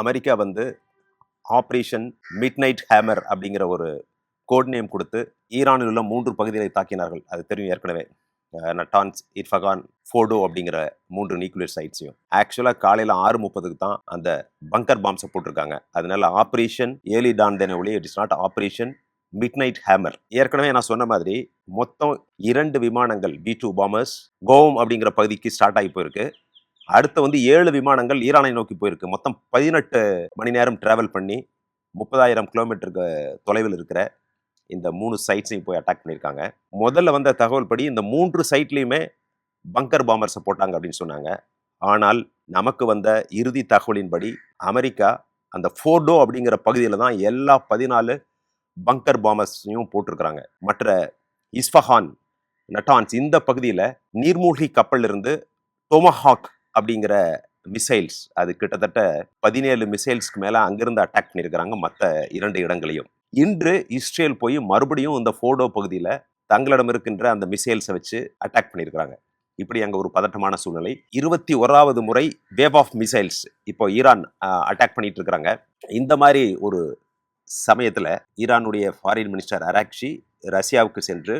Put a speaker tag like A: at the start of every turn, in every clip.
A: America வந்து operation mid night hammer அப்படிங்கிற ஒரு கோட் நேம் கொடுத்து ஈரானில் உள்ள மூன்று பகுதிகளை தாக்கினார்கள். அது தெரியும் ஏற்கனவே. நட்டான்ஸ் இர்ஃபகான் ஃபோடோ அப்படிங்கிற மூன்று நியூக்ளியர் சைட்ஸையும். ஆக்சுவலாக காலையில் ஆறு முப்பதுக்கு தான் அந்த பங்கர் பாம்ஸை போட்டிருக்காங்க. அதனால ஆப்ரேஷன் ஏலி டான் தென ஒளி it is not Operation Midnight Hammer. ஏற்கனவே நான் சொன்ன மாதிரி மொத்தம் இரண்டு விமானங்கள் பி டூ பாமர்ஸ் கோவம் அப்படிங்கிற பகுதிக்கு ஸ்டார்ட் ஆகி போயிருக்கு. அடுத்து வந்து ஏழு விமானங்கள் ஈரானை நோக்கி போயிருக்கு. மொத்தம் பதினெட்டு மணி நேரம் டிராவல் பண்ணி முப்பதாயிரம் கிலோமீட்டருக்கு தொலைவில் இருக்கிற இந்த மூணு சைட்ஸையும் போய் அட்டாக் பண்ணியிருக்காங்க. முதல்ல வந்த தகவல் படி இந்த மூன்று சைட்லேயுமே பங்கர் பாம்பர்ஸை போட்டாங்க அப்படின்னு சொன்னாங்க. ஆனால் நமக்கு வந்த இறுதி தகவலின்படி அமெரிக்கா அந்த ஃபோர்டோ அப்படிங்கிற பகுதியில் தான் எல்லா பதினாலு பங்கர் பாம்பர்ஸையும் போட்டிருக்கிறாங்க. மற்ற இஸ்ஃபஹான் நட்டான்ஸ் இந்த பகுதியில் நீர்மூழ்கி கப்பல் இருந்து டொமஹாக் அப்படிங்கிற மிசைல்ஸ் அது கிட்டத்தட்ட பதினேழு மிசைல்ஸ்க்கு மேலே அங்கிருந்து அட்டாக் பண்ணியிருக்கிறாங்க மற்ற இரண்டு இடங்களையும். இன்று இஸ்ரேல் போய் மறுபடியும் இந்த ஃபோடோ பகுதியில் தங்களிடம் இருக்கின்ற அந்த மிசைல்ஸை வச்சு அட்டாக் பண்ணியிருக்கிறாங்க. இப்படி அங்கே ஒரு பதட்டமான சூழ்நிலை. இருபத்தி ஓராவது முறை வேவ் ஆஃப் மிசைல்ஸ் இப்போ ஈரான் அட்டாக் பண்ணிட்டு இருக்கிறாங்க இந்த மாதிரி ஒரு சமயத்தில் ஈரானுடைய ஃபாரின் மினிஸ்டர் அராக்ஷி ரஷ்யாவுக்கு சென்று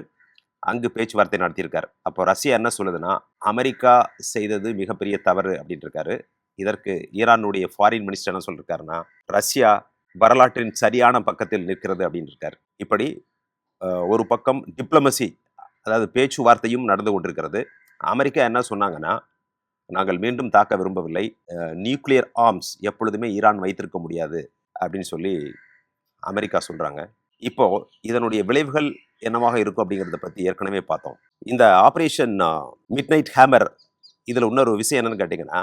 A: அங்கு பேச்சுவார்த்தை நடத்தியிருக்கார். அப்போ ரஷ்யா என்ன சொல்லுதுன்னா அமெரிக்கா செய்தது மிகப்பெரிய தவறு அப்படின்ட்டு இருக்காரு இதற்கு ஈரானுடைய ஃபாரின் மினிஸ்டர் என்ன சொல்லியிருக்காருன்னா ரஷ்யா வரலாற்றின் சரியான பக்கத்தில் நிற்கிறது அப்படின்னு இப்படி ஒரு பக்கம் டிப்ளமசி அதாவது பேச்சுவார்த்தையும் நடந்து கொண்டிருக்கிறது. அமெரிக்கா என்ன சொன்னாங்கன்னா நாங்கள் மீண்டும் தாக்க விரும்பவில்லை. நியூக்ளியர் ஆர்ம்ஸ் எப்பொழுதுமே ஈரான் வைத்திருக்க முடியாது அப்படின்னு சொல்லி அமெரிக்கா சொல்கிறாங்க இப்போ இதனுடைய விளைவுகள் என்னவாக இருக்கும் அப்படிங்கிறத பற்றி ஏற்கனவே பார்த்தோம். இந்த ஆப்ரேஷன் மிட் நைட் ஹேமர் இதில் இன்னொரு விஷயம் என்னென்னு கேட்டிங்கன்னா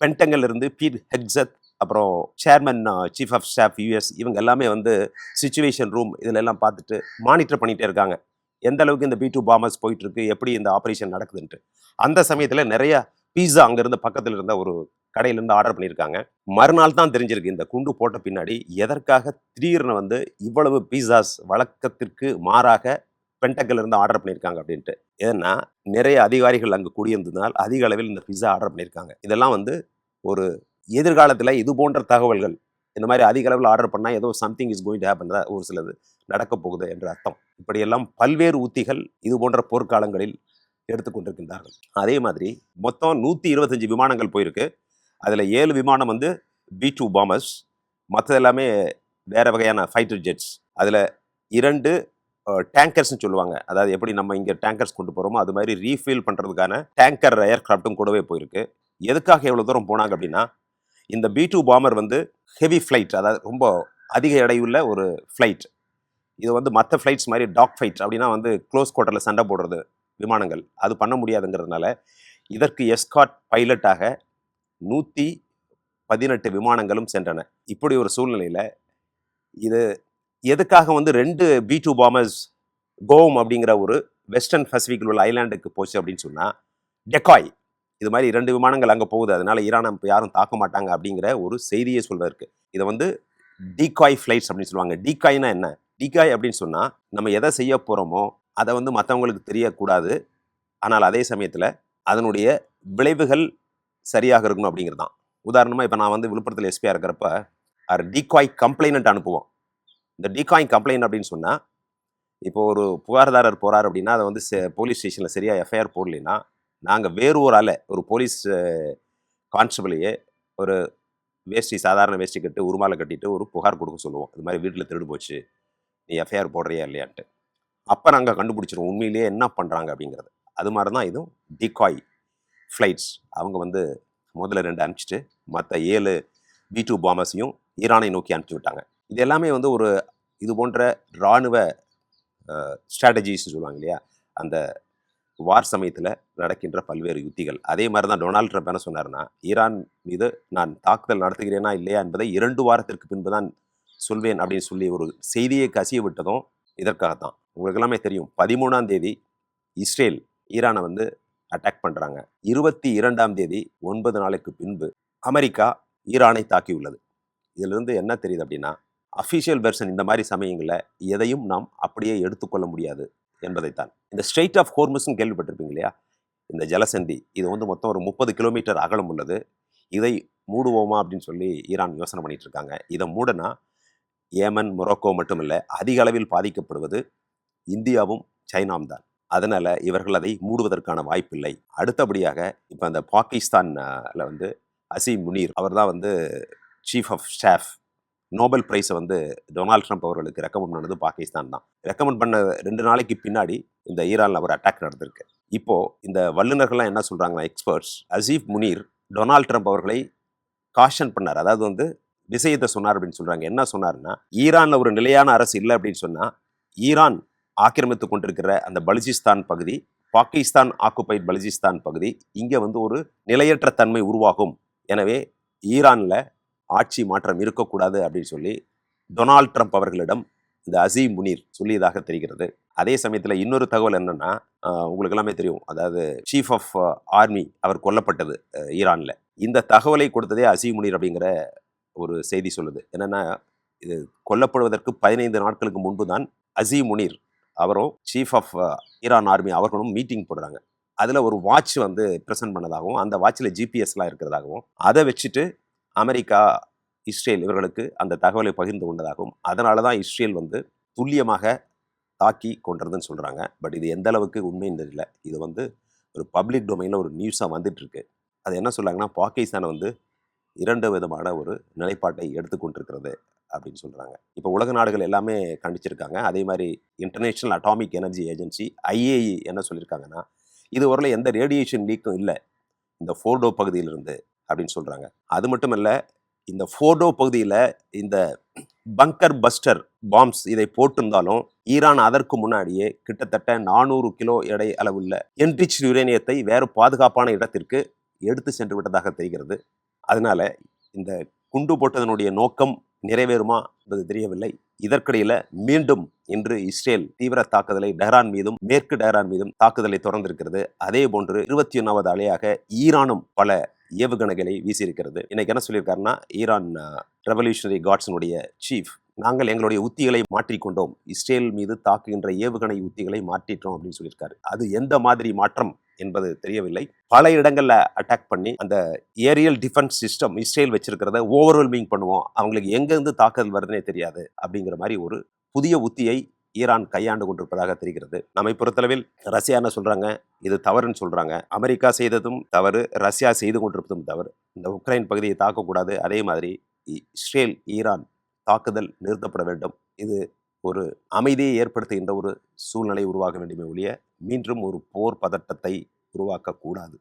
A: பென்டங்கல் இருந்து பீட் ஹெக்ஸத் அப்புறம் chairman chief of staff US இவங்க எல்லாமே வந்து சுச்சுவேஷன் ரூம் இதில் எல்லாம் பார்த்துட்டு மானிட்டர் பண்ணிகிட்டே இருக்காங்க. எந்த அளவுக்கு இந்த பி டூ பாமர்ஸ் போயிட்டு இருக்கு எப்படி இந்த ஆப்ரேஷன் நடக்குதுன்ட்டு. அந்த சமயத்தில் நிறைய பீஸா அங்கேருந்து பக்கத்தில் இருந்த ஒரு கடையிலேருந்து ஆர்டர் பண்ணியிருக்காங்க. மறுநாள் தான் தெரிஞ்சிருக்கு இந்த குண்டு போட்ட பின்னாடி எதற்காக திடீர்னு வந்து இவ்வளவு பீஸாஸ் வழக்கத்திற்கு மாறாக பென்டக்கில் இருந்து ஆர்டர் பண்ணியிருக்காங்க அப்படின்ட்டு. ஏன்னா நிறைய அதிகாரிகள் அங்கே கூடியிருந்ததுனால் அதிக அளவில் இந்த பிஸா ஆர்டர் பண்ணியிருக்காங்க. இதெல்லாம் வந்து ஒரு எதிர்காலத்தில் இது போன்ற தகவல்கள் இந்த மாதிரி அதிக அளவில் ஆர்டர் பண்ணால் ஏதோ something is going to happen ஒரு சிலது நடக்க போகுது என்ற அர்த்தம். இப்படியெல்லாம் பல்வேறு உத்திகள் இது போன்ற போர்க்காலங்களில் எடுத்துக்கொண்டிருக்கின்றார்கள். அதே மாதிரி மொத்தம் நூற்றி இருபத்தஞ்சு விமானங்கள் போயிருக்கு. அதில் ஏழு விமானம் வந்து பி டூ பாமர்ஸ் மற்றது எல்லாமே வேறு வகையான ஃபைட்டர் ஜெட்ஸ் அதில் இரண்டு டேங்கர்ஸ்னு சொல்லுவாங்க. அதாவது எப்படி நம்ம இங்கே டேங்கர்ஸ் கொண்டு போகிறோமோ அது மாதிரி ரீஃபில் பண்ணுறதுக்கான டேங்கர் ஏர்க்ராஃப்ட்டும் கூடவே போயிருக்கு. எதுக்காக எவ்வளோ தூரம் போனாங்க அப்படின்னா இந்த பி டூ பாமர் வந்து ஹெவி ஃப்ளைட் அதாவது ரொம்ப அதிக எடையுள்ள ஒரு ஃப்ளைட் இது வந்து மற்ற ஃப்ளைட்ஸ் மாதிரி டாக் ஃபைட் அப்படின்னா வந்து க்ளோஸ் குவார்ட்டரில் சண்டை போடுறது விமானங்கள். அது பண்ண முடியாதுங்கிறதுனால இதற்கு எஸ்காட் பைலட்டாக நூற்றி பதினெட்டு விமானங்களும் சென்றன. இப்படி ஒரு சூழ்நிலையில் இது எதுக்காக வந்து ரெண்டு பி டூ பாமர்ஸ் கோம் அப்படிங்கிற ஒரு வெஸ்டர்ன் பசிபிக்கில் உள்ள ஐலாண்டுக்கு போச்சு அப்படின்னு சொன்னால் டெக்காய் இது மாதிரி இரண்டு விமானங்கள் அங்கே போகுது. அதனால் ஈரானை இப்போ யாரும் தாக்க மாட்டாங்க அப்படிங்கிற ஒரு செய்தியை சொல்வதற்கு இதை வந்து டீகாய் ஃப்ளைட்ஸ் அப்படின்னு சொல்லுவாங்க. டீகாய்னா என்ன? டீகாய் அப்படின்னு சொன்னால் நம்ம எதை செய்ய போகிறோமோ அதை வந்து மற்றவங்களுக்கு தெரியக்கூடாது. ஆனால் அதே சமயத்தில் அதனுடைய விளைவுகள் சரியாக இருக்கணும் அப்படிங்கிறது தான் உதாரணமாக இப்போ நான் வந்து விழுப்புரத்தில் எஸ்பியாக இருக்கிறப்ப ஒரு டீகாய் கம்ப்ளைனண்ட் அனுப்புவோம். இந்த டீகாய் கம்ப்ளைண்ட் அப்படின்னு சொன்னால் இப்போ ஒரு புகார்தாரர் போகிறார் அப்படின்னா அதை வந்து போலீஸ் ஸ்டேஷனில் சரியாக எஃப்ஐஆர் போடலைன்னா நாங்கள் வேறு ஒரு ஆளை ஒரு போலீஸ் கான்ஸ்டபிளையே ஒரு வேஷ்டி சாதாரண வேஷ்டி கட்டு உருமாலை கட்டிட்டு ஒரு புகார் கொடுக்க சொல்லுவோம். இது மாதிரி வீட்டில் திருடு போச்சு நீ எஃப்ஐஆர் போடுறியா இல்லையான்ட்டு. அப்போ நாங்கள் கண்டுபிடிச்சிருவோம் உண்மையிலேயே என்ன பண்ணுறாங்க அப்படிங்கிறது. அது மாதிரி தான் இதுவும் டிகாய் ஃப்ளைட்ஸ் அவங்க வந்து முதல்ல ரெண்டு அனுப்பிச்சிட்டு மற்ற ஏழு பி டூ பாம்பர்ஸையும் ஈரானை நோக்கி அனுப்பிச்சி விட்டாங்க. இது எல்லாமே வந்து ஒரு இது போன்ற இராணுவ ஸ்ட்ராட்டஜிஸ் சொல்லுவாங்க இல்லையா? அந்த வார் சமயத்தில் நடக்கின்ற பல்வேறு யுத்திகள். அதே மாதிரி தான் டொனால்ட் ட்ரம்ப் என்ன சொன்னார்னா ஈரான் மீது நான் தாக்குதல் நடத்துகிறேனா இல்லையா என்பதை இரண்டு வாரத்திற்கு பின்பு தான் சொல்வேன் அப்படின்னு சொல்லி ஒரு செய்தியை கசிய விட்டதும் இதற்காகத்தான். உங்களுக்கு எல்லாமே தெரியும். பதிமூணாம் தேதி இஸ்ரேல் ஈரானை வந்து அட்டாக் பண்ணுறாங்க இருபத்தி இரண்டாம் தேதி ஒன்பது நாளைக்கு பின்பு அமெரிக்கா ஈரானை தாக்கியுள்ளது இதிலிருந்து என்ன தெரியுது அப்படின்னா அஃபிஷியல் வெர்ஷன் இந்த மாதிரி சமயங்களில் எதையும் நாம் அப்படியே எடுத்துக்கொள்ள முடியாது என்பதைத்தான். இந்த ஸ்ட்ரெயிட் ஆஃப் ஹோர்மஸ்ன்னு கேள்விப்பட்டிருப்பீங்க இல்லையா? இந்த ஜலசந்தி இது வந்து மொத்தம் ஒரு முப்பது கிலோமீட்டர் அகலம் உள்ளது. இதை மூடுவோமா அப்படின்னு சொல்லி ஈரான் யோசனை பண்ணிட்டு இருக்காங்க. இதை மூடனா ஏமன் மொரோக்கோ மட்டும் இல்லை அதிக அளவில் பாதிக்கப்படுவது இந்தியாவும் சைனாவும் தான் அதனால் இவர்கள் அதை மூடுவதற்கான வாய்ப்பில்லை. அடுத்தபடியாக இப்போ அந்த பாகிஸ்தானில் வந்து அசீம் முனீர் அவர் தான் வந்து சீஃப் ஆஃப் ஸ்டாஃப் நோபல் பிரைஸை வந்து டொனால்ட் ட்ரம்ப் அவர்களுக்கு ரெக்கமெண்ட் பண்ணது பாகிஸ்தான் தான். ரெக்கமெண்ட் பண்ண ரெண்டு நாளைக்கு பின்னாடி இந்த ஈரானில் ஒரு அட்டாக் நடந்திருக்கு. இப்போது இந்த வல்லுநர்கள்லாம் என்ன சொல்கிறாங்கன்னா experts Asif Munir Donald Trump அவர்களை காஷன் பண்ணார். அதாவது வந்து விஷயத்தை சொன்னார் அப்படின்னு சொல்கிறாங்க என்ன சொன்னார்னா ஈரானில் ஒரு நிலையான அரசு இல்லை அப்படின்னு சொன்னால் ஈரான் ஆக்கிரமித்து கொண்டிருக்கிற அந்த பலுச்சிஸ்தான் பகுதி பாகிஸ்தான் ஆக்குபைட் பலுச்சிஸ்தான் பகுதி இங்கே வந்து ஒரு நிலையற்ற தன்மை உருவாகும். எனவே ஈரானில் ஆட்சி மாற்றம் இருக்கக்கூடாது அப்படின்னு சொல்லி டொனால்ட் ட்ரம்ப் அவர்களிடம் இந்த அசீம் முனீர் சொல்லியதாக தெரிகிறது. அதே சமயத்தில் இன்னொரு தகவல் என்னன்னா உங்களுக்கு எல்லாமே தெரியும். அதாவது சீஃப் ஆஃப் ஆர்மி அவர் கொல்லப்பட்டது ஈரானில். இந்த தகவலை கொடுத்ததே அசீம் முனீர் அப்படிங்கிற ஒரு செய்தி சொல்லுது. என்னென்னா இது கொல்லப்படுவதற்கு பதினைந்து நாட்களுக்கு முன்பு தான் அசீம் முனீர் அவரும் சீஃப் ஆஃப் ஈரான் ஆர்மி அவர்களும் மீட்டிங் போடுறாங்க. அதில் ஒரு வாட்ச் வந்து ப்ரெசென்ட் பண்ணதாகவும் அந்த வாட்சில் ஜிபிஎஸ்லாம் இருக்கிறதாகவும் அதை வச்சுட்டு அமெரிக்கா இஸ்ரேல் இவர்களுக்கு அந்த தகவலை பகிர்ந்து கொண்டதாகவும் அதனால தான் இஸ்ரேல் வந்து துல்லியமாக தாக்கி கொண்டதுன்னு சொல்கிறாங்க பட் இது எந்த அளவுக்கு உண்மைன்னு தெரியல. இது வந்து ஒரு பப்ளிக் டொமைனில் ஒரு நியூஸாக வந்துட்டுருக்கு. அது என்ன சொல்கிறாங்கன்னா பாகிஸ்தான் வந்து இரண்டு விதமான ஒரு நிலைப்பாட்டை எடுத்துக்கொண்டிருக்கிறது. அப்படின்னு சொல்கிறாங்க இப்போ உலக நாடுகள் எல்லாமே கண்டிச்சிருக்காங்க. அதே மாதிரி International Atomic Energy Agency IAE என்ன சொல்லியிருக்காங்கன்னா இது வரல எந்த ரேடியேஷன் லீக்கும் இல்லை. இந்த ஃபோர்டோ பகுதியிலிருந்து அப்படின்னு சொல்கிறாங்க அது மட்டும் இல்லை இந்த ஃபோர்டோ பகுதியில் இந்த பங்கர் பஸ்டர் பாம்ஸ் இதை போட்டிருந்தாலும் ஈரான் அதற்கு முன்னாடியே கிட்டத்தட்ட நானூறு கிலோ எடை அளவுள்ள என்ரிச் யுரேனியத்தை வேறு பாதுகாப்பான இடத்திற்கு எடுத்து சென்று விட்டதாக தெரிகிறது. அதனால இந்த குண்டு போட்டதனுடைய நோக்கம் நிறைவேறுமா என்பது தெரியவில்லை. இதற்கிடையில மீண்டும் இன்று இஸ்ரேல் தீவிர தாக்குதலை டெஹ்ரான் மீதும் மேற்கு டெஹ்ரான் மீதும் தாக்குதலை தொடர்ந்திருக்கிறது. அதே போன்று இருபத்தி ஒன்றாவது அலையாக ஈரானும் பல ஏவுகணைகளை வீசியிருக்கிறது. இன்னைக்கு என்ன சொல்லியிருக்காருன்னா ஈரான் ரெவல்யூஷனரி காட்ஸினுடைய சீஃப் நாங்கள் எங்களுடைய உத்திகளை மாற்றிக்கொண்டோம். இஸ்ரேல் மீது தாக்குகின்ற ஏவுகணை உத்திகளை மாற்றிட்டோம் அப்படின்னு சொல்லியிருக்காரு. அது எந்த மாதிரி மாற்றம் என்பது தெரியவில்லை. பல இடங்களில் அட்டாக் பண்ணி அந்த ஏரியல் டிஃபென்ஸ் சிஸ்டம் இஸ்ரேல் வச்சிருக்கிறத ஓவர்வெல்மிங் பண்ணுவோம். அவங்களுக்கு எங்கேருந்து தாக்குதல் வருதுன்னே தெரியாது அப்படிங்கிற மாதிரி ஒரு புதிய உத்தியை ஈரான் கையாண்டு கொண்டிருப்பதாக தெரிகிறது. நம்மை பொறுத்தளவில் ரஷ்யா என்ன சொல்றாங்க? இது தவறுன்னு சொல்றாங்க. அமெரிக்கா செய்ததும் தவறு ரஷ்யா செய்து கொண்டிருப்பதும் தவறு. இந்த உக்ரைன் பகுதியை தாக்கக்கூடாது. அதே மாதிரி இ- இஸ்ரேல் ஈரான் தாக்குதல் நிறுத்தப்பட வேண்டும். இது ஒரு அமைதியை ஏற்படுத்துகின்ற ஒரு சூழ்நிலை உருவாக வேண்டுமே ஒழிய மீண்டும் ஒரு போர் பதட்டத்தை உருவாக்கக்கூடாது